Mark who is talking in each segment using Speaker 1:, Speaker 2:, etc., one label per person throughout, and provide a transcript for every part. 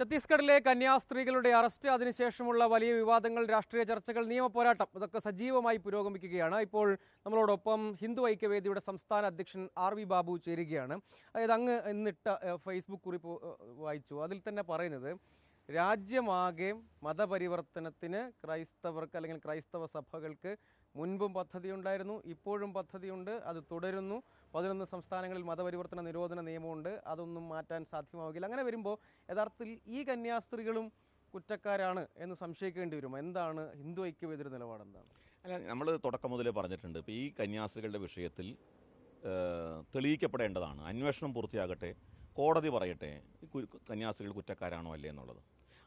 Speaker 1: ഛത്തീസ്ഗഡിലെ കന്യാസ്ത്രീകളുടെ അറസ്റ്റ് അതിനുശേഷമുള്ള വലിയ വിവാദങ്ങൾ രാഷ്ട്രീയ ചർച്ചകൾ നിയമ പോരാട്ടം ഇതൊക്കെ സജീവമായി പുരോഗമിക്കുകയാണ്. ഇപ്പോൾ നമ്മളോടൊപ്പം ഹിന്ദു ഐക്യവേദിയുടെ സംസ്ഥാന അധ്യക്ഷൻ ആർ വി ബാബു ചേരുകയാണ്. അതായത് അങ്ങ് ഇന്നിട്ട ഫേസ്ബുക്ക് കുറിപ്പ് വായിച്ചു. അതിൽ തന്നെ പറയുന്നത് രാജ്യമാകെ മതപരിവർത്തനത്തിന് ക്രൈസ്തവർക്ക് അല്ലെങ്കിൽ ക്രൈസ്തവ സഭകൾക്ക് മുൻപും പദ്ധതി ഉണ്ടായിരുന്നു ഇപ്പോഴും പദ്ധതിയുണ്ട് അത് തുടരുന്നു. പതിനൊന്ന് സംസ്ഥാനങ്ങളിൽ മതപരിവർത്തന നിരോധന നിയമമുണ്ട് അതൊന്നും മാറ്റാൻ സാധ്യമാവുകയില്ല. അങ്ങനെ വരുമ്പോൾ യഥാർത്ഥത്തിൽ ഈ കന്യാസ്ത്രീകളും കുറ്റക്കാരാണ് എന്ന് സംശയിക്കേണ്ടി വരും. എന്താണ് ഹിന്ദു ഐക്യവേദിയുടെ നിലപാട് എന്താണ്?
Speaker 2: അല്ല നമ്മൾ തുടക്കം മുതലേ പറഞ്ഞിട്ടുണ്ട്. ഇപ്പോൾ ഈ കന്യാസ്ത്രീകളുടെ വിഷയത്തിൽ തെളിയിക്കപ്പെടേണ്ടതാണ്. അന്വേഷണം പൂർത്തിയാകട്ടെ കോടതി പറയട്ടെ കന്യാസ്ത്രീകൾ കുറ്റക്കാരാണോ അല്ലേ എന്നുള്ളത്.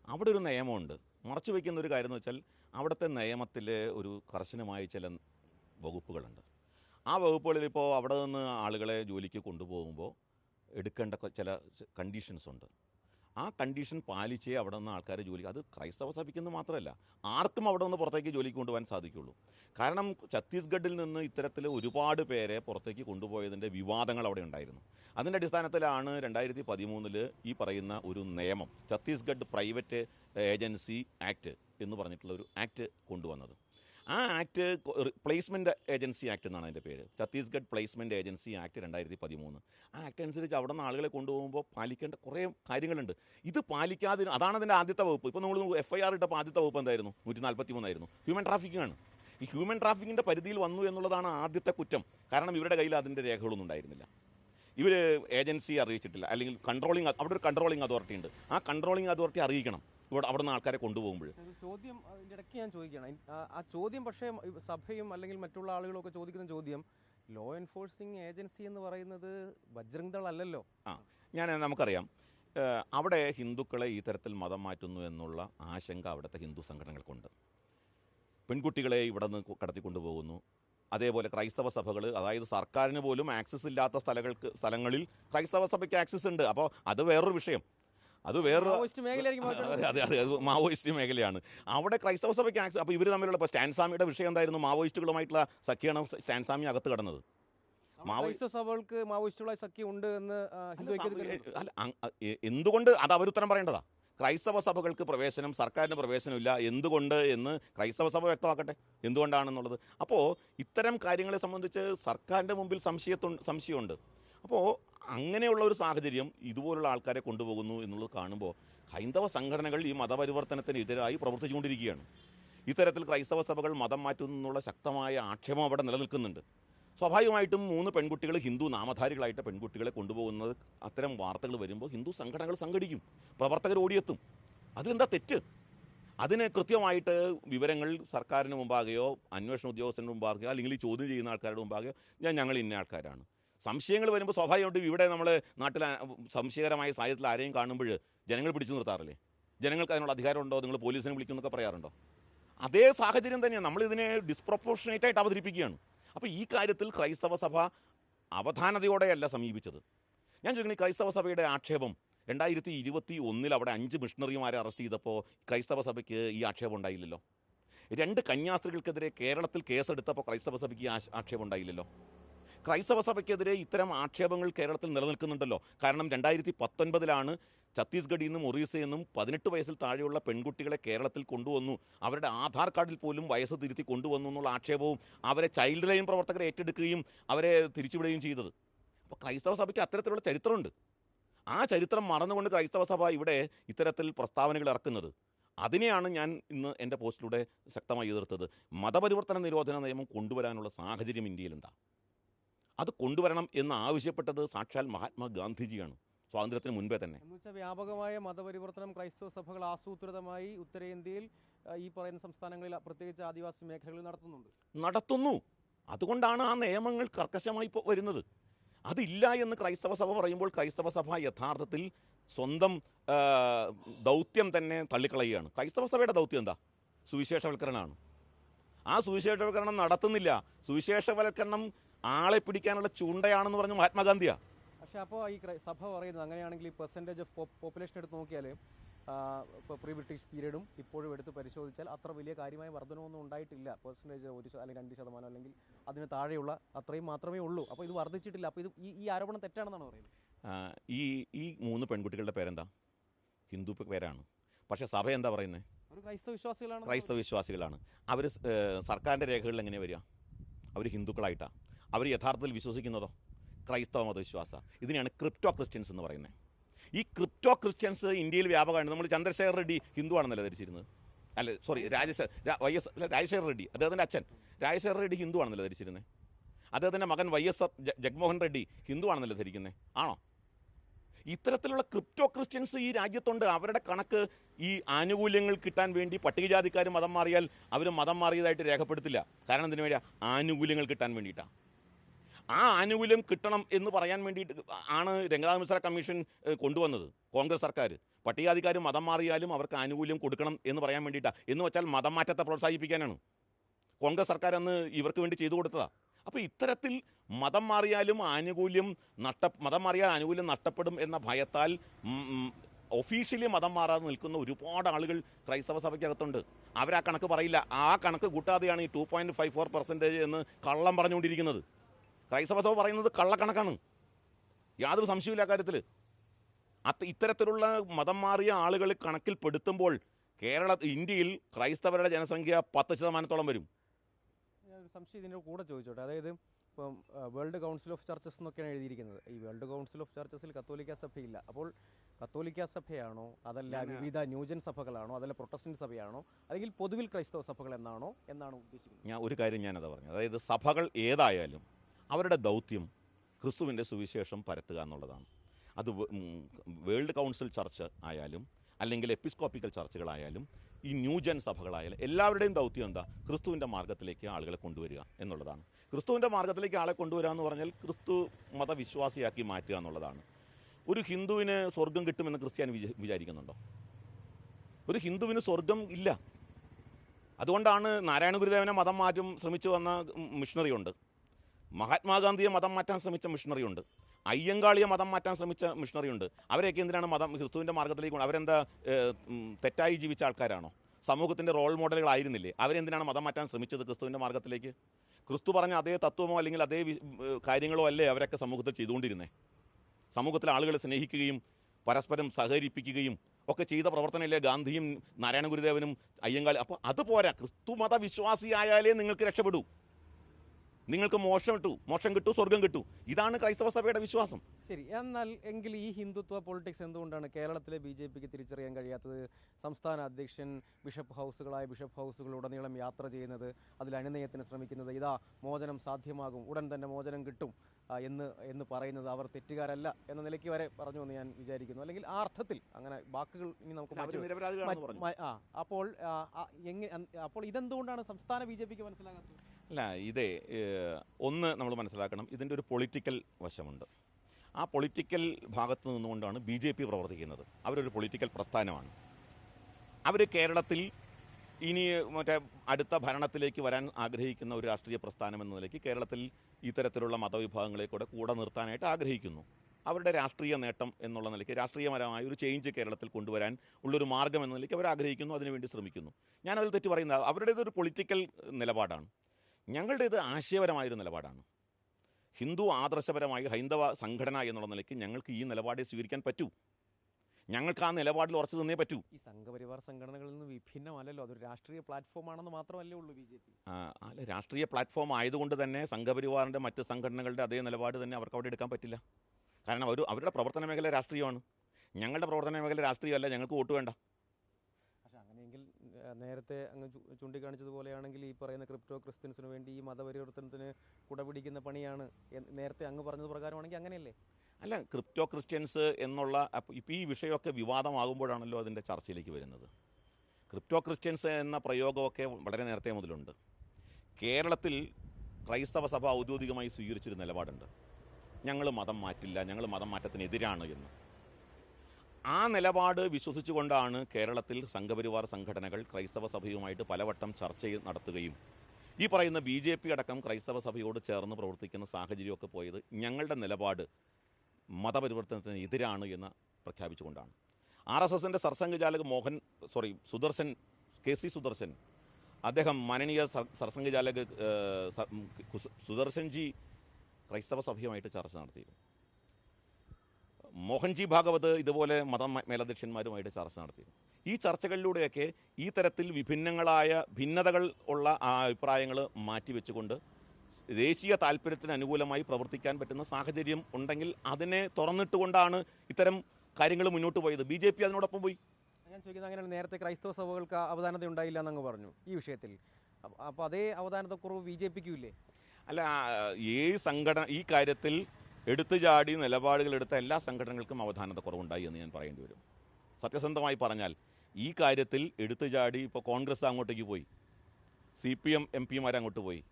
Speaker 2: അവിടെ ഒരു നിയമമുണ്ട്. മറച്ചു വയ്ക്കുന്ന ഒരു കാര്യം എന്ന് വെച്ചാൽ അവിടുത്തെ നിയമത്തിൽ ഒരു കർശനമായ ചില വകുപ്പുകളുണ്ട്. ആ വകുപ്പുകളിൽ ഇപ്പോൾ അവിടെ നിന്ന് ആളുകളെ ജോലിക്ക് കൊണ്ടുപോകുമ്പോൾ എടുക്കേണ്ട ചില കണ്ടീഷൻസ് ഉണ്ട്. ആ കണ്ടീഷൻ പാലിച്ചേ അവിടെ നിന്ന് ആൾക്കാരെ ജോലി അത് ക്രൈസ്തവ സഭയ്ക്കെന്ന് മാത്രമല്ല ആർക്കും അവിടെ നിന്ന് പുറത്തേക്ക് ജോലിക്ക് കൊണ്ടുപോകാൻ സാധിക്കുള്ളൂ. കാരണം ഛത്തീസ്ഗഡിൽ നിന്ന് ഇത്തരത്തിൽ ഒരുപാട് പേരെ പുറത്തേക്ക് കൊണ്ടുപോയതിന്റെ വിവാദങ്ങൾ അവിടെ ഉണ്ടായിരുന്നു. അതിന്റെ അടിസ്ഥാനത്തിലാണ് രണ്ടായിരത്തി പതിമൂന്നിൽ ഈ പറയുന്ന ഒരു നിയമം ഛത്തീസ്ഗഡ് പ്രൈവറ്റ് ഏജൻസി ആക്ട് എന്ന് പറഞ്ഞിട്ടുള്ള ഒരു ആക്ട് കൊണ്ടുവന്നത്. ആ ആക്ട് പ്ലേസ്മെന്റ് ഏജൻസി ആക്ട് എന്നാണ് അതിന്റെ പേര്. ഛത്തീസ്ഗഡ് പ്ലേസ്മെന്റ് ഏജൻസി ആക്ട് രണ്ടായിരത്തി പതിമൂന്ന് ആ ആക്ട് അനുസരിച്ച് അവിടെ നിന്ന് ആളുകളെ കൊണ്ടുപോകുമ്പോൾ പാലിക്കേണ്ട കുറേ കാര്യങ്ങളുണ്ട്. ഇത് പാലിക്കാതെ അതാണ് അതിന്റെ ആദ്യത്തെ വകുപ്പ്. ഇപ്പോൾ നമ്മൾ എഫ് ഐ ആർ ഇട്ടപ്പോൾ ആദ്യത്തെ വകുപ്പ് എന്തായിരുന്നു? നൂറ്റി നാൽപ്പത്തി മൂന്നായിരുന്നു ഹ്യൂമൻ ട്രാഫിക്കിംഗ് ആണ്. ഈ ഹ്യൂമൻ ട്രാഫിക്കിന്റെ പരിധിയിൽ വന്നു എന്നുള്ളതാണ് ആദ്യത്തെ കുറ്റം. കാരണം ഇവരുടെ കയ്യിൽ അതിന്റെ രേഖകളൊന്നും ഉണ്ടായിരുന്നില്ല. ഇവർ ഏജൻസി അറിയിച്ചിട്ടില്ല. അല്ലെങ്കിൽ കൺട്രോളിങ് അവിടെ ഒരു കൺട്രോളിങ് അതോറിറ്റി ഉണ്ട്. ആ കൺട്രോളിങ് അതോറിറ്റി അറിയിക്കണം. ഇവിടെ അവിടെ നിന്ന് ആൾക്കാരെ കൊണ്ടുപോകുമ്പോൾ.
Speaker 1: ചോദ്യം ഇടയ്ക്ക് ഞാൻ ചോദിക്കണം ആ- ചോദ്യം പക്ഷേ സഭയും അല്ലെങ്കിൽ മറ്റുള്ള ആളുകളൊക്കെ ചോദിക്കുന്ന ചോദ്യം ലോ എൻഫോഴ്സിംഗ് ഏജൻസി എന്ന് പറയുന്നത് ബജ്രംഗ് ദൾ അല്ലല്ലോ?
Speaker 2: ആ ഞാൻ നമുക്കറിയാം. അവിടെ ഹിന്ദുക്കളെ ഈ തരത്തിൽ മതം മാറ്റുന്നു എന്നുള്ള ആശങ്ക അവിടുത്തെ ഹിന്ദു സംഘടനകൾക്കുണ്ട്. പെൺകുട്ടികളെ ഇവിടെ നിന്ന് കടത്തിക്കൊണ്ടുപോകുന്നു. അതേപോലെ ക്രൈസ്തവ സഭകൾ അതായത് സർക്കാരിന് പോലും ആക്സസ് ഇല്ലാത്ത സ്ഥലങ്ങൾക്ക് സ്ഥലങ്ങളിൽ ക്രൈസ്തവ സഭയ്ക്ക് ആക്സസ് ഉണ്ട്. അപ്പോൾ അത് വേറൊരു വിഷയം. അത്
Speaker 1: വേറെ
Speaker 2: അതെ അതെ അതെ മാവോയിസ്റ്റ് മേഖലയാണ്. അവിടെ ക്രൈസ്തവ സഭയ്ക്ക് ആക്സസ് അപ്പോൾ ഇവർ തമ്മിലുള്ള ഇപ്പോൾ സ്റ്റാൻസാമിയുടെ വിഷയം എന്തായിരുന്നു? മാവോയിസ്റ്റുകളുമായിട്ടുള്ള സഖ്യമാണ് സ്റ്റാൻസാമി അകത്ത് കടന്നത്.
Speaker 1: സഭകൾക്ക് മാവോയിസ്റ്റുകളായി സഖ്യം ഉണ്ട് എന്ന്
Speaker 2: എന്തുകൊണ്ട് അത് അവരുത്തരം പറയേണ്ടതാ? ക്രൈസ്തവ സഭകൾക്ക് പ്രവേശനം സർക്കാരിന് പ്രവേശനമില്ല എന്തുകൊണ്ട് എന്ന് ക്രൈസ്തവ സഭ വ്യക്തമാക്കട്ടെ. എന്തുകൊണ്ടാണെന്നുള്ളത്. അപ്പോൾ ഇത്തരം കാര്യങ്ങളെ സംബന്ധിച്ച് സർക്കാരിന്റെ മുമ്പിൽ സംശയത്തു സംശയമുണ്ട്. അപ്പോൾ അങ്ങനെയുള്ള ഒരു സാഹചര്യം ഇതുപോലുള്ള ആൾക്കാരെ കൊണ്ടുപോകുന്നു എന്നുള്ളത് കാണുമ്പോൾ ഹൈന്ദവ സംഘടനകൾ ഈ മതപരിവർത്തനത്തിന് എതിരായി പ്രവർത്തിച്ചുകൊണ്ടിരിക്കുകയാണ്. ഇത്തരത്തിൽ ക്രൈസ്തവ സഭകൾ മതം മാറ്റുന്നു എന്നുള്ള ശക്തമായ ആക്ഷേപം അവിടെ നിലനിൽക്കുന്നുണ്ട്. സ്വാഭാവികമായിട്ടും മൂന്ന് പെൺകുട്ടികൾ ഹിന്ദു നാമധാരികളായിട്ട് പെൺകുട്ടികളെ കൊണ്ടുപോകുന്നത് അത്തരം വാർത്തകൾ വരുമ്പോൾ ഹിന്ദു സംഘടനകൾ സംഘടിക്കും. പ്രവർത്തകർ ഓടിയെത്തും. അതിലെന്താ തെറ്റ്? അതിന് കൃത്യമായിട്ട് വിവരങ്ങൾ സർക്കാരിന് മുമ്പാകെയോ അന്വേഷണ ഉദ്യോഗസ്ഥന് മുമ്പാകെയോ അല്ലെങ്കിൽ ചോദ്യം ചെയ്യുന്ന ആൾക്കാരുടെ മുമ്പാകെയോ ഞാൻ ഞങ്ങൾ ഇന്ന ആൾക്കാരാണ്. സംശയങ്ങൾ വരുമ്പോൾ സ്വാഭാവികമായിട്ടും ഇവിടെ നമ്മൾ നാട്ടിൽ സംശയകരമായ സാഹചര്യത്തിൽ ആരെയും കാണുമ്പോൾ ജനങ്ങൾ പിടിച്ചു നിർത്താറില്ലേ? ജനങ്ങൾക്ക് അതിനുള്ള അധികാരമുണ്ടോ? നിങ്ങൾ പോലീസിനെ വിളിക്കുന്നൊക്കെ പറയാറുണ്ടോ? അതേ സാഹചര്യം തന്നെയാണ്. നമ്മളിതിനെ ഡിസ്പ്രൊപ്പോർഷനേറ്റ് ആയിട്ട് അവതരിപ്പിക്കുകയാണ്. അപ്പോൾ ഈ കാര്യത്തിൽ ക്രൈസ്തവ സഭ അവധാനതയോടെയല്ല സമീപിച്ചത്. ഞാൻ ചോദിക്കുന്നത് ക്രൈസ്തവ സഭയുടെ ആക്ഷേപം രണ്ടായിരത്തി ഇരുപത്തി ഒന്നിൽ അവിടെ അഞ്ച് മിഷണറിമാരെ അറസ്റ്റ് ചെയ്തപ്പോൾ ക്രൈസ്തവ സഭയ്ക്ക് ഈ ആക്ഷേപം ഉണ്ടായില്ലല്ലോ? രണ്ട് കന്യാസ്ത്രീകൾക്കെതിരെ കേരളത്തിൽ കേസെടുത്തപ്പോൾ ക്രൈസ്തവ സഭയ്ക്ക് ആക്ഷേപം ഉണ്ടായില്ലല്ലോ? ക്രൈസ്തവ സഭയ്ക്കെതിരെ ഇത്തരം ആക്ഷേപങ്ങൾ കേരളത്തിൽ നിലനിൽക്കുന്നുണ്ടല്ലോ. കാരണം രണ്ടായിരത്തി പത്തൊൻപതിലാണ് ഛത്തീസ്ഗഡിൽ നിന്നും ഒറീസയിൽ നിന്നും പതിനെട്ട് വയസ്സിൽ താഴെയുള്ള പെൺകുട്ടികളെ കേരളത്തിൽ കൊണ്ടുവന്നു. അവരുടെ ആധാർ കാർഡിൽ പോലും വയസ്സ് തിരുത്തി കൊണ്ടുവന്നു എന്നുള്ള ആക്ഷേപവും അവരെ ചൈൽഡ് ലൈൻ പ്രവർത്തകരെ ഏറ്റെടുക്കുകയും അവരെ തിരിച്ചുവിടുകയും ചെയ്തത്. അപ്പോൾ ക്രൈസ്തവ സഭയ്ക്ക് അത്തരത്തിലുള്ള ചരിത്രമുണ്ട്. ആ ചരിത്രം മറന്നുകൊണ്ട് ക്രൈസ്തവ സഭ ഇവിടെ ഇത്തരത്തിൽ പ്രസ്താവനകൾ ഇറക്കുന്നത്. അതിനെയാണ് ഞാൻ ഇന്ന് എന്റെ പോസ്റ്റിലൂടെ ശക്തമായി എതിർത്തത്. മതപരിവർത്തന നിരോധന നിയമം കൊണ്ടുവരാനുള്ള സാഹചര്യം ഇന്ത്യയിലുണ്ടാ അത് കൊണ്ടുവരണം എന്ന് ആവശ്യപ്പെട്ടത് സാക്ഷാൽ മഹാത്മാഗാന്ധിജിയാണ് സ്വാതന്ത്ര്യത്തിന് മുൻപേ തന്നെ.
Speaker 1: വ്യാപകമായ മതപരിവർത്തനം ക്രൈസ്തവ സഭകൾ ആസൂത്രിതമായി ഉത്തരേന്ത്യയിൽ ഈ പറയുന്ന സംസ്ഥാനങ്ങളിൽ പ്രത്യേകിച്ച് ആദിവാസി മേഖലകളിൽ നടത്തുന്നുണ്ട്.
Speaker 2: നടത്തുന്നു. അതുകൊണ്ടാണ് ആ നിയമങ്ങൾ കർക്കശമായി ഇപ്പോൾ വരുന്നത്. അതില്ല എന്ന് ക്രൈസ്തവ സഭ പറയുമ്പോൾ ക്രൈസ്തവ സഭ യഥാർത്ഥത്തിൽ സ്വന്തം ദൗത്യം തന്നെ തള്ളിക്കളയുകയാണ്. ക്രൈസ്തവ സഭയുടെ ദൗത്യം എന്താ? സുവിശേഷവൽക്കരണമാണ്. ആ സുവിശേഷവൽക്കരണം നടത്തുന്നില്ല. സുവിശേഷവൽക്കരണം ആളെ പിടിക്കാനുള്ള ചൂണ്ടയാണെന്ന് പറഞ്ഞു മഹാത്മാഗാന്ധിയാ.
Speaker 1: പക്ഷെ അപ്പോൾ ഈ സഭ പറയുന്നത് അങ്ങനെയാണെങ്കിൽ ഈ പെർസെന്റേജ് ഓഫ് പോപ്പുലേഷൻ എടുത്ത് നോക്കിയാൽ ഇപ്പോൾ പ്രീ ബ്രിട്ടീഷ് പീരീഡും ഇപ്പോഴും എടുത്ത് പരിശോധിച്ചാൽ അത്ര വലിയ കാര്യമായ വർധനമൊന്നും ഉണ്ടായിട്ടില്ല. പെർസെന്റേജ് ഒരു അല്ലെങ്കിൽ രണ്ട് ശതമാനം അല്ലെങ്കിൽ അതിന് താഴെയുള്ള അത്രയും മാത്രമേ ഉള്ളൂ. അപ്പോൾ ഇത് വർദ്ധിച്ചിട്ടില്ല. അപ്പോൾ ഇത് ഈ ഈ ആരോപണം തെറ്റാണെന്നാണ് പറയുന്നത്.
Speaker 2: ഈ ഈ മൂന്ന് പെൺകുട്ടികളുടെ പേരെന്താ? ഹിന്ദു പേരാണ്. പക്ഷേ സഭ എന്താ പറയുന്നത്
Speaker 1: ക്രൈസ്തവ വിശ്വാസികളാണ്.
Speaker 2: ക്രൈസ്തവ വിശ്വാസികളാണ്. അവർ സർക്കാരിന്റെ രേഖകളിൽ എങ്ങനെ വരിക? അവർ ഹിന്ദുക്കളായിട്ടാണ് അവർ യഥാർത്ഥത്തിൽ വിശ്വസിക്കുന്നതോ? ക്രൈസ്തവ മതവിശ്വാസ. ഇതിനെയാണ് ക്രിപ്റ്റോ ക്രിസ്ത്യൻസ് എന്ന് പറയുന്നത്. ഈ ക്രിപ്റ്റോ ക്രിസ്ത്യൻസ് ഇന്ത്യയിൽ വ്യാപകമാണ്. നമ്മൾ ചന്ദ്രശേഖർ റെഡ്ഡി ഹിന്ദു ആണെന്നല്ലേ ധരിച്ചിരുന്നത്? അല്ല sorry Rajasekhar Y S Rajasekhar Reddy അദ്ദേഹത്തിന്റെ അച്ഛൻ. രാജശേഖർ റെഡ്ഡി ഹിന്ദു ആണെന്നല്ലേ ധരിച്ചിരുന്നത്? അദ്ദേഹത്തിന്റെ മകൻ വൈ എസ് ജഗ്മോഹൻ റെഡ്ഡി ഹിന്ദു ആണെന്നല്ലേ ധരിക്കുന്നത്? ആണോ? ഇത്തരത്തിലുള്ള ക്രിപ്റ്റോ ക്രിസ്ത്യൻസ് ഈ രാജ്യത്തുണ്ട്. അവരുടെ കണക്ക് ഈ ആനുകൂല്യങ്ങൾ കിട്ടാൻ വേണ്ടി പട്ടികജാതിക്കാർ മതം മാറിയാൽ അവർ മതം മാറിയതായിട്ട് രേഖപ്പെടുത്തില്ല. കാരണം എന്തിനു വേണ്ടിയാണ് ആനുകൂല്യങ്ങൾ കിട്ടാൻ വേണ്ടിയിട്ടാണ് ആ ആനുകൂല്യം കിട്ടണം എന്ന് പറയാൻ വേണ്ടിയിട്ട് ആണ് രംഗനാഥ മിശ്ര കമ്മീഷൻ കൊണ്ടുവന്നത്. കോൺഗ്രസ് സർക്കാർ പട്ടികാധികാരി മതം മാറിയാലും അവർക്ക് ആനുകൂല്യം കൊടുക്കണം എന്ന് പറയാൻ വേണ്ടിയിട്ടാണ് എന്ന് വെച്ചാൽ മതം മാറ്റത്തെ പ്രോത്സാഹിപ്പിക്കാനാണ്. കോൺഗ്രസ് സർക്കാർ അന്ന് ഇവർക്ക് വേണ്ടി ചെയ്തു കൊടുത്തതാണ് അപ്പോൾ ഇത്തരത്തിൽ മതം മാറിയാലും ആനുകൂല്യം നഷ്ട മതം മാറിയാൽ ആനുകൂല്യം നഷ്ടപ്പെടും എന്ന ഭയത്താൽ ഒഫീഷ്യലി മതം മാറാതെ നിൽക്കുന്ന ഒരുപാട് ആളുകൾ ക്രൈസ്തവ സഭയ്ക്കകത്തുണ്ട്. അവരാ കണക്ക് പറയില്ല. ആ കണക്ക് കൂട്ടാതെയാണ് ഈ two point five four percentage എന്ന് കള്ളം പറഞ്ഞുകൊണ്ടിരിക്കുന്നത്. ക്രൈസ്തവ സഭ പറയുന്നത് കള്ളക്കണക്കാണ്. യാതൊരു സംശയമില്ല കാര്യത്തിൽ അത് ഇത്തരത്തിലുള്ള മതം മാറിയ ആളുകൾ കണക്കിൽപ്പെടുത്തുമ്പോൾ കേരള ഇന്ത്യയിൽ ക്രൈസ്തവരുടെ ജനസംഖ്യ പത്ത് ശതമാനത്തോളം വരും.
Speaker 1: സംശയം ഇതിന്റെ കൂടെ ചോദിച്ചോട്ടെ. അതായത് ഇപ്പം വേൾഡ് കൗൺസിൽ ഓഫ് ചർച്ചസ് എന്നൊക്കെയാണ് എഴുതിയിരിക്കുന്നത്. ഈ വേൾഡ് കൗൺസിൽ ഓഫ് ചർച്ചസിൽ കത്തോലിക്ക സഭയില്ല. അപ്പോൾ കത്തോലിക്ക സഭയാണോ? അതല്ല വിവിധ ന്യൂജൻ സഭകളാണോ? അതല്ല പ്രൊട്ടസ്റ്റന്റ് സഭയാണോ? അല്ലെങ്കിൽ പൊതുവിൽ ക്രൈസ്തവ സഭകൾ എന്നാണോ? എന്നാണ് ഉദ്ദേശിക്കുന്നത്.
Speaker 2: ഞാൻ ഒരു കാര്യം ഞാനത് പറഞ്ഞു അതായത് സഭകൾ ഏതായാലും അവരുടെ ദൗത്യം ക്രിസ്തുവിന്റെ സുവിശേഷം പരത്തുക എന്നുള്ളതാണ്. അത് വേൾഡ് കൗൺസിൽ ചർച്ച് ആയാലും അല്ലെങ്കിൽ എപ്പിസ്കോപ്പിക്കൽ ചർച്ചുകളായാലും ഈ ന്യൂജൻ സഭകളായാലും എല്ലാവരുടെയും ദൗത്യം എന്താ? ക്രിസ്തുവിന്റെ മാർഗത്തിലേക്ക് ആളുകളെ കൊണ്ടുവരിക എന്നുള്ളതാണ്. ക്രിസ്തുവിന്റെ മാർഗത്തിലേക്ക് ആളെ കൊണ്ടുവരിക എന്ന് പറഞ്ഞാൽ ക്രിസ്തു മതവിശ്വാസിയാക്കി മാറ്റുക എന്നുള്ളതാണ്. ഒരു ഹിന്ദുവിന് സ്വർഗം കിട്ടുമെന്ന് ക്രിസ്ത്യാനി വിചാ- വിചാരിക്കുന്നുണ്ടോ? ഒരു ഹിന്ദുവിന് സ്വർഗം ഇല്ല. അതുകൊണ്ടാണ് നാരായണ ഗുരുദേവനെ മതം മാറ്റും ശ്രമിച്ചു വന്ന മിഷണറി ഉണ്ട് മഹാത്മാഗാന്ധിയെ മതം മാറ്റാൻ ശ്രമിച്ച മിഷണറി ഉണ്ട് അയ്യങ്കാളിയെ മതം മാറ്റാൻ ശ്രമിച്ച മിഷണറി ഉണ്ട് അവരെയൊക്കെ എന്തിനാണ് മതം ക്രിസ്തുവിന്റെ മാർഗത്തിലേക്ക് അവരെന്താ തെറ്റായി ജീവിച്ച ആൾക്കാരാണോ? സമൂഹത്തിന്റെ റോൾ മോഡലുകളായിരുന്നില്ലേ അവരെന്തിനാണ് മതം മാറ്റാൻ ശ്രമിച്ചത് ക്രിസ്തുവിന്റെ മാർഗത്തിലേക്ക് ക്രിസ്തു പറഞ്ഞ അതേ തത്വമോ അല്ലെങ്കിൽ അതേ കാര്യങ്ങളോ അല്ലേ അവരൊക്കെ സമൂഹത്തിൽ ചെയ്തുകൊണ്ടിരുന്നത് സമൂഹത്തിലെ ആളുകളെ സ്നേഹിക്കുകയും പരസ്പരം സഹകരിപ്പിക്കുകയും ഒക്കെ ചെയ്ത പ്രവർത്തനമല്ലേ ഗാന്ധിയും നാരായണ ഗുരുദേവനും അയ്യങ്കാളി അപ്പോൾ അതുപോരാ ക്രിസ്തു മത വിശ്വാസിയായാലേ നിങ്ങൾക്ക് രക്ഷപ്പെടൂ. നിങ്ങൾക്ക് മോശം കിട്ടൂ മോശം കിട്ടൂ സ്വർഗം കിട്ടൂ. ഇതാണ് ക്രൈസ്തവ സഭയുടെ വിശ്വാസം.
Speaker 1: ശരി എന്നാൽ എങ്കിൽ ഈ ഹിന്ദുത്വ പൊളിറ്റിക്സ് എന്തുകൊണ്ടാണ് കേരളത്തിലെ ബി ജെ പിക്ക് തിരിച്ചറിയാൻ കഴിയാത്തത്? സംസ്ഥാന അധ്യക്ഷൻ ബിഷപ്പ് ഹൗസുകളായ ബിഷപ്പ് ഹൗസുകളുടനീളം യാത്ര ചെയ്യുന്നത് അതിൽ അനുനയത്തിന് ശ്രമിക്കുന്നത് ഇതാ മോചനം സാധ്യമാകും ഉടൻ തന്നെ മോചനം കിട്ടും എന്ന് എന്ന് പറയുന്നത് അവർ തെറ്റുകാരല്ല എന്ന നിലയ്ക്ക് വരെ പറഞ്ഞു എന്ന് ഞാൻ വിചാരിക്കുന്നു. അല്ലെങ്കിൽ ആ അർത്ഥത്തിൽ അങ്ങനെ വാക്കുകൾ ഇനി നമുക്ക് ആ അപ്പോൾ അപ്പോൾ ഇതെന്തുകൊണ്ടാണ് സംസ്ഥാന ബി ജെ പിക്ക് മനസ്സിലാകാത്തത്?
Speaker 2: അല്ല ഇതേ ഒന്ന് നമ്മൾ മനസ്സിലാക്കണം ഇതിന്റെ ഒരു പൊളിറ്റിക്കൽ വശമുണ്ട്. ആ പൊളിറ്റിക്കൽ ഭാഗത്ത് നിന്നുകൊണ്ടാണ് ബി ജെ പി പ്രവർത്തിക്കുന്നത്. അവരൊരു പൊളിറ്റിക്കൽ പ്രസ്ഥാനമാണ്. അവർ കേരളത്തിൽ ഇനി മറ്റേ അടുത്ത ഭരണത്തിലേക്ക് വരാൻ ആഗ്രഹിക്കുന്ന ഒരു രാഷ്ട്രീയ പ്രസ്ഥാനം എന്ന നിലയ്ക്ക് കേരളത്തിൽ ഇത്തരത്തിലുള്ള മതവിഭാഗങ്ങളെ കൂടെ കൂടെ നിർത്താനായിട്ട് ആഗ്രഹിക്കുന്നു. അവരുടെ രാഷ്ട്രീയ നേട്ടം എന്നുള്ള നിലയ്ക്ക് രാഷ്ട്രീയപരമായ ഒരു ചേഞ്ച് കേരളത്തിൽ കൊണ്ടുവരാൻ ഉള്ളൊരു മാർഗം എന്ന നിലയ്ക്ക് അവർ ആഗ്രഹിക്കുന്നു അതിനുവേണ്ടി ശ്രമിക്കുന്നു. ഞാനതിൽ തെറ്റ് പറയുന്നത് അവരുടേതൊരു പൊളിറ്റിക്കൽ നിലപാടാണ്. ഞങ്ങളുടേത് ആശയപരമായൊരു നിലപാടാണ്. ഹിന്ദു ആദർശപരമായി ഹൈന്ദവ സംഘടന എന്നുള്ള നിലയ്ക്ക് ഞങ്ങൾക്ക് ഈ നിലപാടെ സ്വീകരിക്കാൻ പറ്റൂ. ഞങ്ങൾക്ക് ആ നിലപാടിൽ ഉറച്ചു നിന്നേ പറ്റൂ.
Speaker 1: ഈ സംഘപരിവാർ സംഘടനകളിൽ നിന്ന് വിഭിന്നമല്ലല്ലോ അതൊരു രാഷ്ട്രീയ പ്ലാറ്റ്ഫോം ആണെന്ന് മാത്രമല്ലേ ഉള്ളൂ ബി ജെ പി.
Speaker 2: ആ, അല്ല രാഷ്ട്രീയ പ്ലാറ്റ്ഫോം ആയതുകൊണ്ട് തന്നെ സംഘപരിവാറിന്റെ മറ്റ് സംഘടനകളുടെ അതേ നിലപാട് തന്നെ അവർക്ക് അവിടെ എടുക്കാൻ പറ്റില്ല. കാരണം അവർ അവരുടെ പ്രവർത്തന മേഖല രാഷ്ട്രീയമാണ്. ഞങ്ങളുടെ പ്രവർത്തന മേഖല രാഷ്ട്രീയമല്ല ഞങ്ങൾക്ക് വോട്ട് വേണ്ട.
Speaker 1: നേരത്തെ അങ്ങ് ചൂണ്ടിക്കാണിച്ചതുപോലെയാണെങ്കിൽ ഈ പറയുന്ന ക്രിപ്റ്റോ ക്രിസ്ത്യൻസിന് വേണ്ടി ഈ മതപരിവർത്തനത്തിന് കുടപിടിക്കുന്ന പണിയാണ് നേരത്തെ അങ്ങ് പറഞ്ഞത് പ്രകാരമാണെങ്കിൽ അങ്ങനെയല്ലേ?
Speaker 2: അല്ല ക്രിപ്റ്റോ ക്രിസ്ത്യൻസ് എന്നുള്ള ഇപ്പോൾ ഈ വിഷയമൊക്കെ വിവാദമാകുമ്പോഴാണല്ലോ അതിന്റെ ചർച്ചയിലേക്ക് വരുന്നത്. ക്രിപ്റ്റോ ക്രിസ്ത്യൻസ് എന്ന പ്രയോഗമൊക്കെ വളരെ നേരത്തെ മുതലുണ്ട്. കേരളത്തിൽ ക്രൈസ്തവ സഭ ഔദ്യോഗികമായി സ്വീകരിച്ചൊരു നിലപാടുണ്ട്. ഞങ്ങൾ മതം മാറ്റില്ല ഞങ്ങൾ മതം മാറ്റത്തിനെതിരാണ് എന്ന്. ആ നിലപാട് വിശ്വസിച്ചുകൊണ്ടാണ് കേരളത്തിൽ സംഘപരിവാർ സംഘടനകൾ ക്രൈസ്തവ സഭയുമായിട്ട് പലവട്ടം ചർച്ച നടത്തുകയും ഈ പറയുന്ന ബി ജെ പി അടക്കം ക്രൈസ്തവ സഭയോട് ചേർന്ന് പ്രവർത്തിക്കുന്ന സാഹചര്യമൊക്കെ പോയത് ഞങ്ങളുടെ നിലപാട് മതപരിവർത്തനത്തിന് എതിരാണ് എന്ന് പ്രഖ്യാപിച്ചുകൊണ്ടാണ്. ആർ എസ് എസിന്റെ Sarsanghchalak Mohan sorry Sudarshan K C Sudarshan അദ്ദേഹം മാനനീയ സർ- സർസംഘചാലക് സുദർശൻജി ക്രൈസ്തവ സഭയുമായിട്ട് ചർച്ച നടത്തിയിരുന്നു. മോഹൻജി ഭാഗവത് ഇതുപോലെ മത മേലധ്യക്ഷന്മാരുമായിട്ട് ചർച്ച നടത്തി ഈ ചർച്ചകളിലൂടെയൊക്കെ ഈ തരത്തിൽ വിഭിന്നങ്ങളായ ഭിന്നതകൾ ഉള്ള ആ അഭിപ്രായങ്ങൾ മാറ്റിവെച്ചുകൊണ്ട് ദേശീയ താല്പര്യത്തിന് അനുകൂലമായി പ്രവർത്തിക്കാൻ പറ്റുന്ന സാഹചര്യം ഉണ്ടെങ്കിൽ അതിനെ തുറന്നിട്ടുകൊണ്ടാണ് ഇത്തരം കാര്യങ്ങൾ മുന്നോട്ട് പോയത്. ബി ജെ പി അതിനോടൊപ്പം പോയി.
Speaker 1: ഞാൻ ചോദിക്കുന്നത് അങ്ങനെ നേരത്തെ ക്രൈസ്തവ സഭകൾക്ക് അവധാനത ഉണ്ടായില്ല എന്നങ്ങ് പറഞ്ഞു ഈ വിഷയത്തിൽ. അപ്പോൾ അതേ അവധാനതക്കുറവ് ബി ജെ പിക്കും ഇല്ലേ
Speaker 2: അല്ല ഈ സംഘടന ഈ കാര്യത്തിൽ എടുത്തു ചാടി നിലപാടുകൾ എടുത്ത എല്ലാ സംഘടനകൾക്കും അവധാനത കുറവുണ്ടായി എന്ന് ഞാൻ പറയേണ്ടി വരും. സത്യസന്ധമായി പറഞ്ഞാൽ ഈ കാര്യത്തിൽ എടുത്തു ചാടി ഇപ്പോൾ കോൺഗ്രസ് അങ്ങോട്ടേക്ക് പോയി. സി പി എം എം പിമാർ അങ്ങോട്ട് പോയി.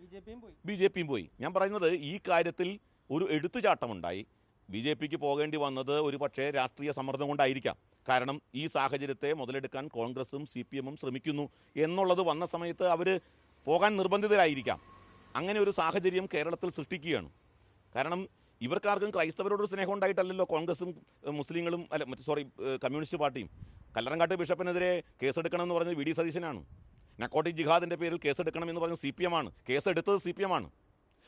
Speaker 1: ബി ജെ പിയും പോയി.
Speaker 2: ബി ജെ പിയും പോയി. ഞാൻ പറയുന്നത് ഈ കാര്യത്തിൽ ഒരു എടുത്തുചാട്ടമുണ്ടായി. ബി ജെ പിക്ക് പോകേണ്ടി വന്നത് ഒരു പക്ഷേ രാഷ്ട്രീയ സമ്മർദ്ദം കൊണ്ടായിരിക്കാം. കാരണം ഈ സാഹചര്യത്തെ മുതലെടുക്കാൻ കോൺഗ്രസും സി പി എമ്മും ശ്രമിക്കുന്നു എന്നുള്ളത് വന്ന സമയത്ത് അവർ പോകാൻ നിർബന്ധിതരായിരിക്കാം. അങ്ങനെ ഒരു സാഹചര്യം കേരളത്തിൽ സൃഷ്ടിക്കുകയാണ്. കാരണം ഇവർക്കാർക്കും ക്രൈസ്തവരോട് സ്നേഹം ഉണ്ടായിട്ടല്ലല്ലോ കോൺഗ്രസും മുസ്ലിങ്ങളും അല്ല സോറി കമ്മ്യൂണിസ്റ്റ് പാർട്ടിയും. കല്ലറങ്കാട്ട് ബിഷപ്പിനെതിരെ കേസെടുക്കണമെന്ന് പറഞ്ഞത് വി ഡി സതീശനാണ്. നക്കോട്ടി ജിഹാദിന്റെ പേരിൽ കേസെടുക്കണമെന്ന് പറഞ്ഞത് സി പി എം ആണ്. കേസെടുത്തത് സി പി എം ആണ്.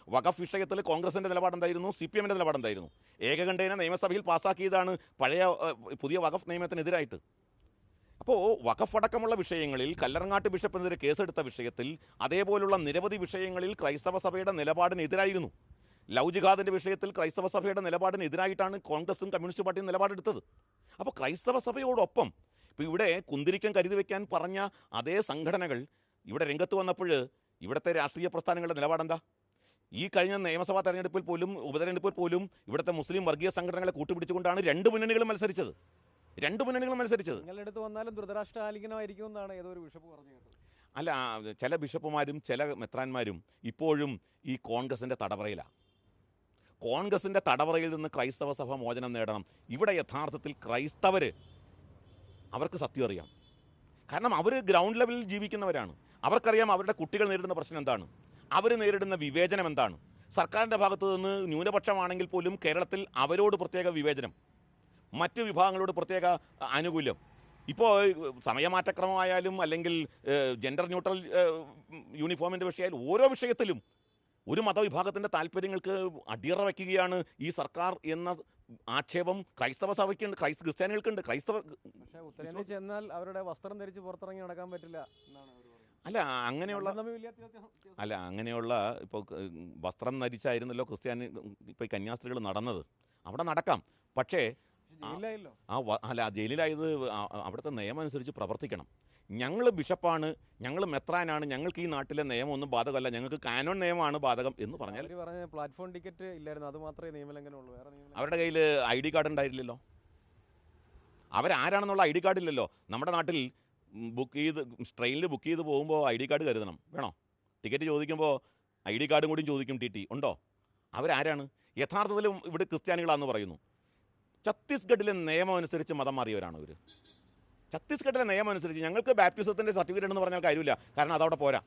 Speaker 2: വഖഫ് വിഷയത്തിൽ കോൺഗ്രസിന്റെ നിലപാടെന്തായിരുന്നു സി പി എമ്മിന്റെ നിലപാടെന്തായിരുന്നു ഏകകണ്ഠേന നിയമസഭയിൽ പാസ്സാക്കിയതാണ് പഴയ പുതിയ വഖഫ് നിയമത്തിനെതിരായിട്ട്. അപ്പോൾ വഖഫ് അടക്കമുള്ള വിഷയങ്ങളിൽ കല്ലറങ്ങാട്ട് ബിഷപ്പിനെതിരെ കേസെടുത്ത വിഷയത്തിൽ അതേപോലുള്ള നിരവധി വിഷയങ്ങളിൽ ക്രൈസ്തവ സഭയുടെ നിലപാടിനെതിരായിരുന്നു. ലവ് വിഷയത്തിൽ ക്രൈസ്തവ സഭയുടെ നിലപാടിനെതിരായിട്ടാണ് കോൺഗ്രസും കമ്മ്യൂണിസ്റ്റ് പാർട്ടിയും നിലപാടെടുത്തത്. അപ്പോൾ ക്രൈസ്തവ സഭയോടൊപ്പം ഇപ്പോൾ ഇവിടെ കുന്തിരിക്കം കരുതി വയ്ക്കാൻ പറഞ്ഞ അതേ സംഘടനകൾ ഇവിടെ രംഗത്ത് വന്നപ്പോൾ ഇവിടുത്തെ രാഷ്ട്രീയ പ്രസ്ഥാനങ്ങളുടെ നിലപാടെന്താ? ഈ കഴിഞ്ഞ നിയമസഭാ തെരഞ്ഞെടുപ്പിൽ പോലും ഉപതെരഞ്ഞെടുപ്പിൽ പോലും ഇവിടുത്തെ മുസ്ലിം വർഗീയ സംഘടനകളെ കൂട്ടുപിടിച്ചുകൊണ്ടാണ് രണ്ട് മുന്നണികളും മത്സരിച്ചത്. രണ്ട് മുന്നണികളും മത്സരിച്ചത്.
Speaker 1: വന്നാലും ധൃതരാഷ്ട്ര ആലിംഗനമായിരിക്കും എന്നാണ് ഏതോ ഒരു ബിഷപ്പ് പറഞ്ഞു
Speaker 2: അല്ല ചില ബിഷപ്പുമാരും ചില മെത്രാന്മാരും ഇപ്പോഴും ഈ കോൺഗ്രസിന്റെ തടവറയിലാണ് കോൺഗ്രസിന്റെ തടവറയിൽ നിന്ന് ക്രൈസ്തവ സഭ മോചനം നേടണം. ഇവിടെ യഥാർത്ഥത്തിൽ ക്രൈസ്തവർ അവർക്ക് സത്യം അറിയാം. കാരണം അവർ ഗ്രൗണ്ട് ലെവലിൽ ജീവിക്കുന്നവരാണ്. അവർക്കറിയാം അവരുടെ കുട്ടികൾ നേരിടുന്ന പ്രശ്നം എന്താണ്. അവർ നേരിടുന്ന വിവേചനം എന്താണ്. സർക്കാരിന്റെ ഭാഗത്തു നിന്ന് ന്യൂനപക്ഷമാണെങ്കിൽ പോലും കേരളത്തിൽ അവരോട് പ്രത്യേക വിവേചനം മറ്റ് വിഭാഗങ്ങളോട് പ്രത്യേക ആനുകൂല്യം. ഇപ്പോൾ സമയമാറ്റക്രമമായാലും അല്ലെങ്കിൽ ജെൻഡർ ന്യൂട്രൽ യൂണിഫോമിന്റെ വിഷയമായാലും ഓരോ വിഷയത്തിലും ഒരു മതവിഭാഗത്തിന്റെ താല്പര്യങ്ങൾക്ക് അടിയറ വയ്ക്കുകയാണ് ഈ സർക്കാർ എന്ന ആക്ഷേപം ക്രൈസ്തവ സഭയ്ക്കുണ്ട് ക്രൈസ്ത ക്രിസ്ത്യാനികൾക്കുണ്ട് ക്രൈസ്തവ
Speaker 1: ചെന്നാൽ അവരുടെ വസ്ത്രം ധരിച്ച് പുറത്തിറങ്ങി നടക്കാൻ പറ്റില്ല
Speaker 2: അല്ല അങ്ങനെയുള്ള. അല്ല അങ്ങനെയുള്ള ഇപ്പോൾ വസ്ത്രം ധരിച്ചായിരുന്നല്ലോ ക്രിസ്ത്യാനി ഇപ്പോൾ കന്യാസ്ത്രീകൾ നടന്നത്. അവിടെ നടക്കാം. പക്ഷേ ആ അല്ല ജയിലിലായത് അവിടുത്തെ നിയമം അനുസരിച്ച് പ്രവർത്തിക്കണം. ഞങ്ങൾ ബിഷപ്പാണ് ഞങ്ങൾ മെത്രാനാണ് ഞങ്ങൾക്ക് ഈ നാട്ടിലെ നിയമമൊന്നും ബാധകമല്ല ഞങ്ങൾക്ക് കാനോൺ നിയമമാണ് ബാധകം എന്ന് പറഞ്ഞാൽ
Speaker 1: പ്ലാറ്റ്ഫോം ടിക്കറ്റ് ഇല്ലായിരുന്നു അത് മാത്രമേ നിയമലംഘനം ഉള്ളൂ വേറെ
Speaker 2: അവരുടെ കയ്യിൽ ഐ ഡി കാർഡ് ഉണ്ടായില്ലല്ലോ അവരാരാണെന്നുള്ള ഐ ഡി കാർഡ് ഇല്ലല്ലോ. നമ്മുടെ നാട്ടിൽ ബുക്ക് ചെയ്ത് ട്രെയിനിൽ ബുക്ക് ചെയ്ത് പോകുമ്പോൾ ഐ ഡി കാർഡ് കരുതണം. വേണോ? ടിക്കറ്റ് ചോദിക്കുമ്പോൾ ഐ ഡി കാർഡും കൂടിയും ചോദിക്കും ടി ടി. ഉണ്ടോ? അവരാരാണ്? യഥാർത്ഥത്തിലും ഇവിടെ ക്രിസ്ത്യാനികളാണെന്ന് പറയുന്നു. ഛത്തീസ്ഗഡിലെ നിയമം അനുസരിച്ച് മതം മാറിയവരാണ് ഇവർ ഛത്തീസ്ഗഡിലെ നിയമം അനുസരിച്ച് ഞങ്ങൾക്ക് ബാപ്റ്റിസത്തിന്റെ സർട്ടിഫിക്കറ്റ് എന്ന് പറഞ്ഞാൽ കാര്യമില്ല. കാരണം അതവിടെ പോരാ.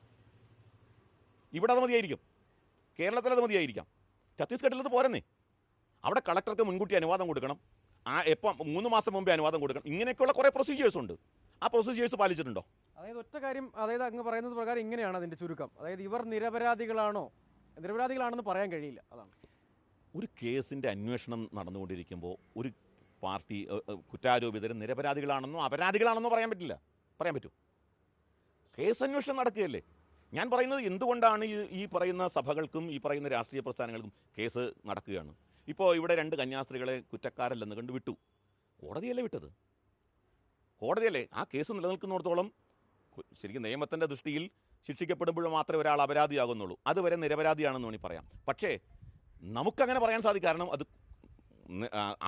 Speaker 2: ഇവിടെ അത് മതിയായിരിക്കും. കേരളത്തിൽ അത് മതിയായിരിക്കാം. ഛത്തീസ്ഗഡിൽ അത് പോരെന്നേ. അവിടെ കളക്ടർക്ക് മുൻകൂട്ടി അനുവാദം കൊടുക്കണം. ആ എപ്പം മൂന്ന് മാസം മുമ്പേ അനുവാദം കൊടുക്കണം. ഇങ്ങനെയൊക്കെയുള്ള കുറേ പ്രൊസീജിയേഴ്സ് ഉണ്ട്. ആ പ്രൊസീജിയേഴ്സ് പാലിച്ചിട്ടുണ്ടോ?
Speaker 1: അതായത് ഒറ്റ കാര്യം അതായത് അങ്ങ് പറയുന്നത് പ്രകാരം ഇങ്ങനെയാണ് അതിന്റെ ചുരുക്കം. അതായത് ഇവർ നിരപരാധികളാണോ? നിരപരാധികളാണെന്ന് പറയാൻ കഴിയില്ല. അതാണ്.
Speaker 2: ഒരു കേസിന്റെ അന്വേഷണം നടന്നുകൊണ്ടിരിക്കുമ്പോൾ ഒരു പാർട്ടി കുറ്റാരോപിതർ നിരപരാധികളാണെന്നോ അപരാധികളാണെന്നോ പറയാൻ പറ്റില്ല. പറയാൻ പറ്റൂ. കേസ് അന്വേഷണം നടക്കുകയല്ലേ? ഞാൻ പറയുന്നത് എന്തുകൊണ്ടാണ് ഈ ഈ പറയുന്ന സഭകൾക്കും ഈ പറയുന്ന രാഷ്ട്രീയ പ്രസ്ഥാനങ്ങൾക്കും കേസ് നടക്കുകയാണ്? ഇപ്പോൾ ഇവിടെ രണ്ട് കന്യാസ്ത്രീകളെ കുറ്റക്കാരല്ലെന്ന് കണ്ട് വിട്ടു. കോടതിയല്ലേ വിട്ടത്? കോടതിയല്ലേ? ആ കേസ് നിലനിൽക്കുന്നിടത്തോളം ശരിക്കും നിയമത്തിന്റെ ദൃഷ്ടിയിൽ ശിക്ഷിക്കപ്പെടുമ്പോൾ മാത്രമേ ഒരാൾ അപരാധിയാകുന്നുള്ളൂ. അതുവരെ നിരപരാധിയാണെന്ന് വേണമെങ്കിൽ പറയാം. പക്ഷേ നമുക്കങ്ങനെ പറയാൻ സാധിക്കും. കാരണം അത്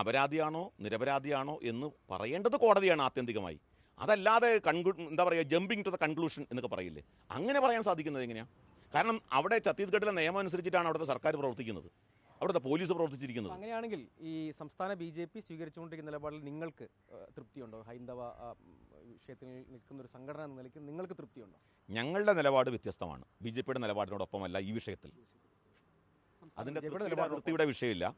Speaker 2: അപരാധിയാണോ നിരപരാധിയാണോ എന്ന് പറയേണ്ടത് കോടതിയാണ് ആത്യന്തികമായി. അതല്ലാതെ കൺക്ലൂ എന്താ പറയുക ജമ്പിങ് ടു ദ കൺക്ലൂഷൻ എന്നൊക്കെ പറയില്ലേ. അങ്ങനെ പറയാൻ സാധിക്കുന്നത് എങ്ങനെയാണ് കാരണം അവിടെ ഛത്തീസ്ഗഡിലെ നിയമം അനുസരിച്ചിട്ടാണ് അവിടുത്തെ സർക്കാർ പ്രവർത്തിക്കുന്നത്. അവിടുത്തെ പോലീസ് പ്രവർത്തിച്ചിരിക്കുന്നത്.
Speaker 1: അങ്ങനെയാണെങ്കിൽ ഈ സംസ്ഥാന ബി ജെ പി സ്വീകരിച്ചുകൊണ്ടിരിക്കുന്ന നിലപാടിൽ നിങ്ങൾക്ക് തൃപ്തിയുണ്ടോ? ഹൈന്ദവ വിഷയത്തിൽ നിൽക്കുന്ന ഒരു സംഘടന എന്ന നിലയ്ക്ക് നിങ്ങൾക്ക് തൃപ്തിയുണ്ടോ?
Speaker 2: ഞങ്ങളുടെ നിലപാട് വ്യത്യസ്തമാണ്. ബി ജെ പിയുടെ നിലപാടിനോടൊപ്പമല്ല ഈ വിഷയത്തിൽ.
Speaker 1: അതിന്റെ അതിന്റെ
Speaker 2: തൃപ്തിയുടെ വിഷയമില്ല.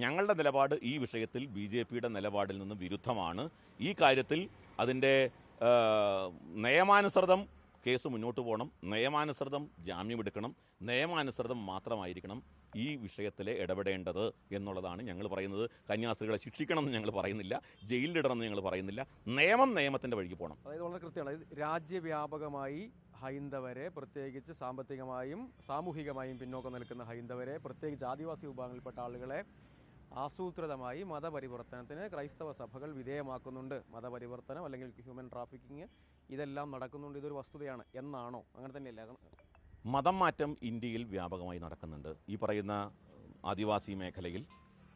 Speaker 2: ഞങ്ങളുടെ നിലപാട് ഈ വിഷയത്തിൽ ബി ജെ പിയുടെ നിലപാടിൽ നിന്ന് വിരുദ്ധമാണ്. ഈ കാര്യത്തിൽ അതിന്റെ നിയമാനുസൃതം കേസ് മുന്നോട്ട് പോകണം. നിയമാനുസൃതം ജാമ്യമെടുക്കണം നിയമാനുസൃതം മാത്രമായിരിക്കണം ഈ വിഷയത്തിൽ ഇടപെടേണ്ടത് എന്നുള്ളതാണ് ഞങ്ങൾ പറയുന്നത്. കന്യാസ്ത്രീകളെ ശിക്ഷിക്കണമെന്ന് ഞങ്ങൾ പറയുന്നില്ല. ജയിലിലിടണമെന്ന് ഞങ്ങൾ പറയുന്നില്ല. നിയമം നിയമത്തിന്റെ വഴിക്ക് പോകണം.
Speaker 1: അതായത് വളരെ കൃത്യമാണ്. രാജ്യവ്യാപകമായി ഹൈന്ദവരെ പ്രത്യേകിച്ച് സാമ്പത്തികമായും സാമൂഹികമായും പിന്നോക്കം നിൽക്കുന്ന ഹൈന്ദവരെ പ്രത്യേകിച്ച് ആദിവാസി വിഭാഗങ്ങളിൽപ്പെട്ട ആളുകളെ ആസൂത്രിതമായി മതപരിവർത്തനത്തിന് ക്രൈസ്തവ സഭകൾ വിധേയമാക്കുന്നുണ്ട്. മതപരിവർത്തനം അല്ലെങ്കിൽ ഹ്യൂമൻ ട്രാഫിക്കിങ് ഇതെല്ലാം നടക്കുന്നുണ്ട്. ഇതൊരു വസ്തുതയാണ് എന്നാണോ? അങ്ങനെ തന്നെയല്ല?
Speaker 2: മതം മാറ്റം ഇന്ത്യയിൽ വ്യാപകമായി നടക്കുന്നുണ്ട്. ഈ പറയുന്ന ആദിവാസി മേഖലയിൽ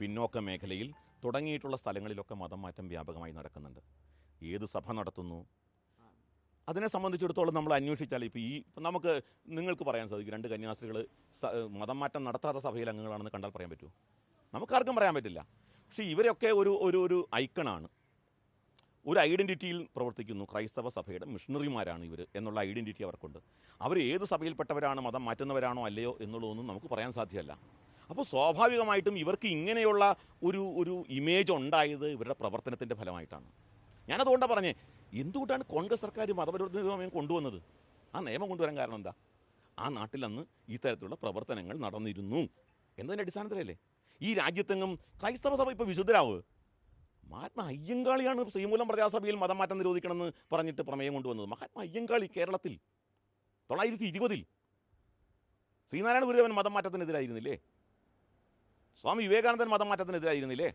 Speaker 2: പിന്നോക്ക മേഖലയിൽ തുടങ്ങിയിട്ടുള്ള സ്ഥലങ്ങളിലൊക്കെ മതം മാറ്റം വ്യാപകമായി നടക്കുന്നുണ്ട്. ഏത് സഭ നടത്തുന്നു? അതിനെ സംബന്ധിച്ചിടത്തോളം നമ്മൾ അന്വേഷിച്ചാൽ ഇപ്പോൾ ഈ നമുക്ക് നിങ്ങൾക്ക് പറയാൻ സാധിക്കും. രണ്ട് കന്യാസ്ത്രീകൾ മതം മാറ്റം നടത്താത്ത സഭയിൽ അംഗങ്ങളാണെന്ന് കണ്ടാൽ പറയാൻ പറ്റുമോ? നമുക്കാർക്കും പറയാൻ പറ്റില്ല. പക്ഷേ ഇവരൊക്കെ ഒരു ഒരു ഒരു ഐക്കണാണ്. ഒരു ഐഡന്റിറ്റിയിൽ പ്രവർത്തിക്കുന്നു ക്രൈസ്തവ സഭയുടെ മിഷണറിമാരാണ് ഇവർ എന്നുള്ള ഐഡന്റിറ്റി അവർക്കുണ്ട്. അവർ ഏത് സഭയിൽപ്പെട്ടവരാണ് മതം മാറ്റുന്നവരാണോ അല്ലയോ എന്നുള്ളതൊന്നും നമുക്ക് പറയാൻ സാധ്യമല്ല. അപ്പോൾ സ്വാഭാവികമായിട്ടും ഇവർക്ക് ഇങ്ങനെയുള്ള ഒരു ഒരു ഇമേജ് ഉണ്ടായത് ഇവരുടെ പ്രവർത്തനത്തിന്റെ ഫലമായിട്ടാണ്. ഞാനതുകൊണ്ടാണ് പറഞ്ഞേ എന്തുകൊണ്ടാണ് കോൺഗ്രസ് സർക്കാർ മതപരിവർത്തന നിയമം കൊണ്ടുവന്നത്? ആ നിയമം കൊണ്ടുവരാൻ കാരണം എന്താ? ആ നാട്ടിൽ അന്ന് തരത്തിലുള്ള പ്രവർത്തനങ്ങൾ നടന്നിരുന്നു എന്നതിന്റെ അടിസ്ഥാനത്തിലല്ലേ? ഈ രാജ്യത്തെങ്ങും ക്രൈസ്തവ സഭ ഇപ്പോൾ വിശുദ്ധരാവുക മഹാത്മാ അയ്യങ്കാളിയാണ് ശ്രീമൂലം പ്രജാസഭയിൽ മതം മാറ്റം നിരോധിക്കണമെന്ന് പറഞ്ഞിട്ട് പ്രമേയം കൊണ്ടുവന്നത്. മഹാത്മാ അയ്യങ്കാളി കേരളത്തിൽ തൊള്ളായിരത്തി ഇരുപതിൽ ശ്രീനാരായണ ഗുരുദേവൻ മതം മാറ്റത്തിനെതിരായിരുന്നില്ലേ? സ്വാമി വിവേകാനന്ദൻ മതം മാറ്റത്തിനെതിരായിരുന്നില്ലേ?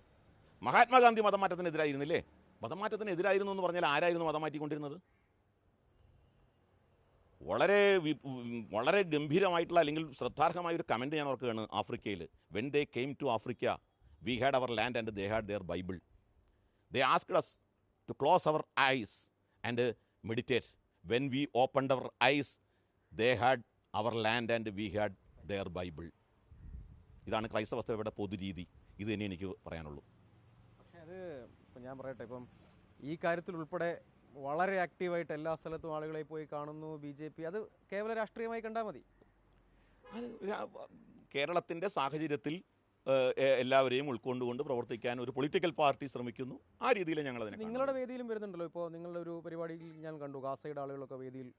Speaker 2: മഹാത്മാഗാന്ധി മതം മാറ്റത്തിനെതിരായിരുന്നില്ലേ? മതം മാറ്റത്തിനെതിരായിരുന്നു എന്ന് പറഞ്ഞാൽ ആരായിരുന്നു മതം മാറ്റിക്കൊണ്ടിരുന്നത്? വളരെ വളരെ ഗംഭീരമായിട്ടുള്ള അല്ലെങ്കിൽ ശ്രദ്ധാർഹമായ ഒരു കമന്റ് ഞാൻ ഓർക്കുകയാണ് ആഫ്രിക്കയിൽ. When they came to Africa we had our land and they had their Bible they asked us to close our eyes and meditate when we we our eyes they had our land and we had had Bible. ഇതാണ് ക്രൈസ്തവ സഭയുടെ പൊതുരീതി. ഇത് തന്നെ എനിക്ക് പറയാനുള്ളൂ.
Speaker 1: പക്ഷേ അത് ഞാൻ പറയട്ടെ ഇപ്പം ഈ കാര്യത്തിൽ ഉൾപ്പെടെ വളരെ ആക്റ്റീവായിട്ട് എല്ലാ സ്ഥലത്തും ആളുകളെ പോയി കാണുന്നു ബി ജെ പി. അത് കേവല രാഷ്ട്രീയമായി കണ്ടാൽ മതി.
Speaker 2: കേരളത്തിന്റെ സാഹചര്യത്തിൽ എല്ലാവരെയും ഉൾക്കൊണ്ടുകൊണ്ട് പ്രവർത്തിക്കാൻ ഒരു പൊളിറ്റിക്കൽ പാർട്ടി ശ്രമിക്കുന്നു. ആ രീതിയിൽ ഞങ്ങൾ അതിനെ
Speaker 1: നിങ്ങളുടെ വേദിയിലും വരുന്നുണ്ടല്ലോ. ഇപ്പോൾ നിങ്ങളുടെ ഒരു പരിപാടിയിൽ ഞാൻ കണ്ടു ഗാസയുടെ ആളുകളൊക്കെ വേദിയിൽ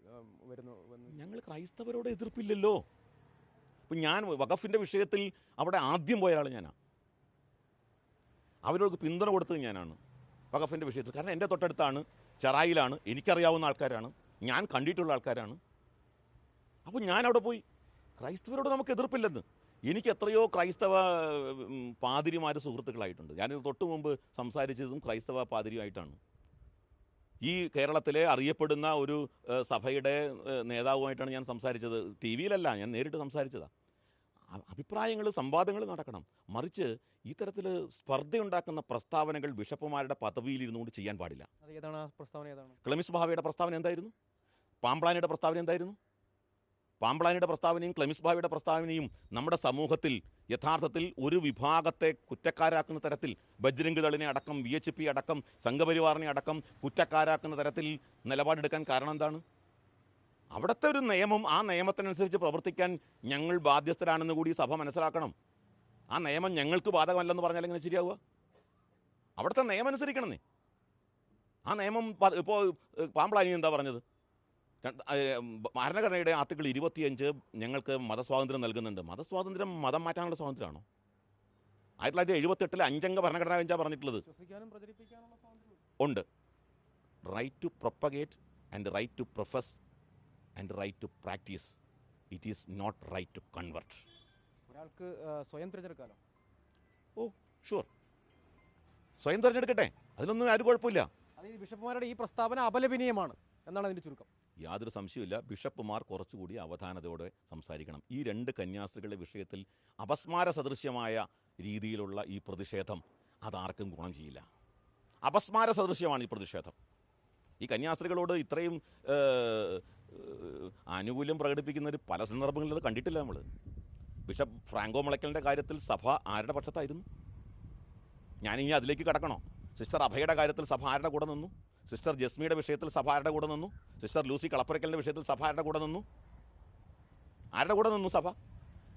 Speaker 1: വരുന്നു
Speaker 2: ഞങ്ങൾ ക്രൈസ്തവരോട് എതിർപ്പില്ലല്ലോ. ഇപ്പം ഞാൻ വഖഫിന്റെ വിഷയത്തിൽ അവിടെ ആദ്യം പോയ ആൾ ഞാനാണ് അവരോട് പിന്തുണ കൊടുത്തത് ഞാനാണ് വഖഫിന്റെ വിഷയത്തിൽ. കാരണം എന്റെ തൊട്ടടുത്താണ് ചെറായിലാണ് എനിക്കറിയാവുന്ന ആൾക്കാരാണ് ഞാൻ കണ്ടിട്ടുള്ള ആൾക്കാരാണ്. അപ്പോൾ ഞാൻ അവിടെ പോയി ക്രൈസ്തവരോട് നമുക്ക് എതിർപ്പില്ലെന്ന്. എനിക്ക് എത്രയോ ക്രൈസ്തവ പാതിരിമാർ സുഹൃത്തുക്കളായിട്ടുണ്ട്. ഞാനിത് തൊട്ട് മുമ്പ് സംസാരിച്ചതും ക്രൈസ്തവ പാതിരിയുമായിട്ടാണ് ഈ കേരളത്തിലെ അറിയപ്പെടുന്ന ഒരു സഭയുടെ നേതാവുമായിട്ടാണ് ഞാൻ സംസാരിച്ചത്. ടി വിയിലല്ല ഞാൻ നേരിട്ട് സംസാരിച്ചതാണ് അഭിപ്രായങ്ങൾ സംവാദങ്ങൾ നടക്കണം. മറിച്ച് ഇത്തരത്തിൽ സ്പർദ്ധയുണ്ടാക്കുന്ന പ്രസ്താവനകൾ ബിഷപ്പുമാരുടെ പദവിയിൽ ഇരുന്നുകൊണ്ട് ചെയ്യാൻ പാടില്ല.
Speaker 1: ക്ലമിസ് ഏതാണ്? പ്രസ്താവന ഏതാണ്?
Speaker 2: ക്ലെമിസ് ഭാവയുടെ പ്രസ്താവന എന്തായിരുന്നു? പാമ്പ്ലാനിയുടെ പ്രസ്താവന എന്തായിരുന്നു? പാമ്പ്ലാനിയുടെ പ്രസ്താവനയും ക്ലെമിസ് ഭാവിയുടെ പ്രസ്താവനയും നമ്മുടെ സമൂഹത്തിൽ യഥാർത്ഥത്തിൽ ഒരു വിഭാഗത്തെ കുറ്റക്കാരാക്കുന്ന തരത്തിൽ ബജ്രംഗ് ദളിനെ അടക്കം വി എച്ച് പി അടക്കം സംഘപരിവാറിനെ അടക്കം കുറ്റക്കാരാക്കുന്ന തരത്തിൽ നിലപാടെടുക്കാൻ കാരണം എന്താണ്? അവിടുത്തെ ഒരു നിയമം ആ നിയമത്തിനനുസരിച്ച് പ്രവർത്തിക്കാൻ ഞങ്ങൾ ബാധ്യസ്ഥരാണെന്ന് കൂടി സഭ മനസ്സിലാക്കണം. ആ നിയമം ഞങ്ങൾക്ക് ബാധകമല്ലെന്ന് പറഞ്ഞാൽ എങ്ങനെ ശരിയാവുക? അവിടുത്തെ നിയമം അനുസരിക്കണമെന്നേ ആ നിയമം ഇപ്പോൾ ഏഹ്, എന്താ പറഞ്ഞത്? ഭരണഘടനയുടെ ആർട്ടിക്കിൾ ഇരുപത്തിയഞ്ച് ഞങ്ങൾക്ക് മതസ്വാതന്ത്ര്യം നൽകുന്നുണ്ട്. മതസ്വാതന്ത്ര്യം മതം മാറ്റാനുള്ള സ്വാതന്ത്ര്യമാണോ? ആയിരത്തി തൊള്ളായിരത്തി എഴുപത്തെട്ടിലെ അഞ്ചംഗ ഭരണഘടനാ ബെഞ്ചാണ് പറഞ്ഞിട്ടുള്ളത്. ഉണ്ട്. Right to propagate and right to profess and right to practise it is not right to convert
Speaker 1: ഒരാൾക്ക് സ്വയം സ്വയം തിരഞ്ഞെടുക്കാലോ?
Speaker 2: ഷുവർ സ്വയം തിരഞ്ഞെടുക്കട്ടെ. അതിലൊന്നും ആരും കുഴപ്പമില്ല.
Speaker 1: അത് ഈ ബിഷപ്പുമാരുടെ ഈ പ്രസ്താവന അപലപനീയമാണ് എന്നാണ് അതിന്റെ ചുരുക്കം.
Speaker 2: യാതൊരു സംശയമില്ല ബിഷപ്പുമാർ കുറച്ചുകൂടി അവധാനതയോടെ സംസാരിക്കണം. ഈ രണ്ട് കന്യാസ്ത്രീകളുടെ വിഷയത്തിൽ അപസ്മാര സദൃശ്യമായ രീതിയിലുള്ള ഈ പ്രതിഷേധം അതാർക്കും ഗുണം ചെയ്യില്ല. അപസ്മാര സദൃശ്യമാണ് ഈ പ്രതിഷേധം. ഈ കന്യാസ്ത്രീകളോട് ഇത്രയും ആനുകൂല്യം പ്രകടിപ്പിക്കുന്നവർ പല സന്ദർഭങ്ങളിൽ അത് കണ്ടിട്ടില്ല നമ്മൾ ബിഷപ്പ് ഫ്രാങ്കോ മുളയ്ക്കലിന്റെ കാര്യത്തിൽ സഭ ആരുടെ പക്ഷത്തായിരുന്നു? ഞാനിനി അതിലേക്ക് കടക്കണോ? സിസ്റ്റർ അഭയുടെ കാര്യത്തിൽ സഭ ആരുടെ കൂടെ നിന്നു? സിസ്റ്റർ ജസ്മിയുടെ വിഷയത്തിൽ സഭ ആരുടെ കൂടെ നിന്നു? സിസ്റ്റർ ലൂസി കളപ്പുരക്കലിന്റെ വിഷയത്തിൽ സഭ ആരുടെ കൂടെ നിന്നു? ആരുടെ കൂടെ നിന്നു സഭ?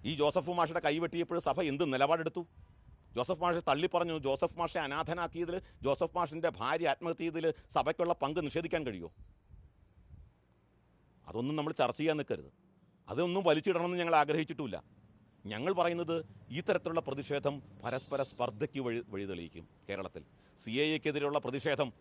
Speaker 2: ഈ ജോസഫ് മാഷയുടെ കൈവെട്ടിയപ്പോൾ സഭ എന്ത് നിലപാടെടുത്തു? ജോസഫ് മാഷെ തള്ളിപ്പറഞ്ഞു ജോസഫ് മാഷെ അനാഥനാക്കിയതിൽ ജോസഫ് മാഷിന്റെ ഭാര്യ ആത്മഹത്യ ചെയ്തതിൽ സഭയ്ക്കുള്ള പങ്ക് നിഷേധിക്കാൻ കഴിയുമോ അതൊന്നും നമ്മൾ ചർച്ച ചെയ്യാൻ നിൽക്കരുത്. അതൊന്നും വലിച്ചിടണമെന്ന് ഞങ്ങൾ ആഗ്രഹിച്ചിട്ടില്ല ഞങ്ങൾ പറയുന്നത് ഈ തരത്തിലുള്ള പ്രതിഷേധം പരസ്പര സ്പർദ്ധയ്ക്ക് വഴി വഴിതെളിയിക്കും കേരളത്തിൽ. സി എ എക്കെതിരെയുള്ള പ്രതിഷേധം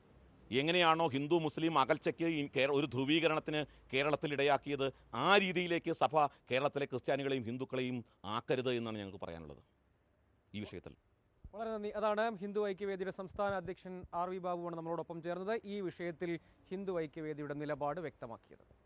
Speaker 2: എങ്ങനെയാണോ ഹിന്ദു മുസ്ലിം അകൽച്ചയ്ക്ക് ഒരു ധ്രുവീകരണത്തിന് കേരളത്തിൽ ഇടയാക്കിയത് ആ രീതിയിലേക്ക് സഭ കേരളത്തിലെ ക്രിസ്ത്യാനികളെയും ഹിന്ദുക്കളെയും ആക്കരുത് എന്നാണ് ഞങ്ങൾക്ക് പറയാനുള്ളത് ഈ വിഷയത്തിൽ.
Speaker 1: വളരെ നന്ദി. അതാണ് ഹിന്ദു ഐക്യവേദിയുടെ സംസ്ഥാന അധ്യക്ഷൻ ആർ വി ബാബുവാണ് നമ്മളോടൊപ്പം ചേർന്നത്. ഈ വിഷയത്തിൽ ഹിന്ദു ഐക്യവേദിയുടെ നിലപാട് വ്യക്തമാക്കിയത്.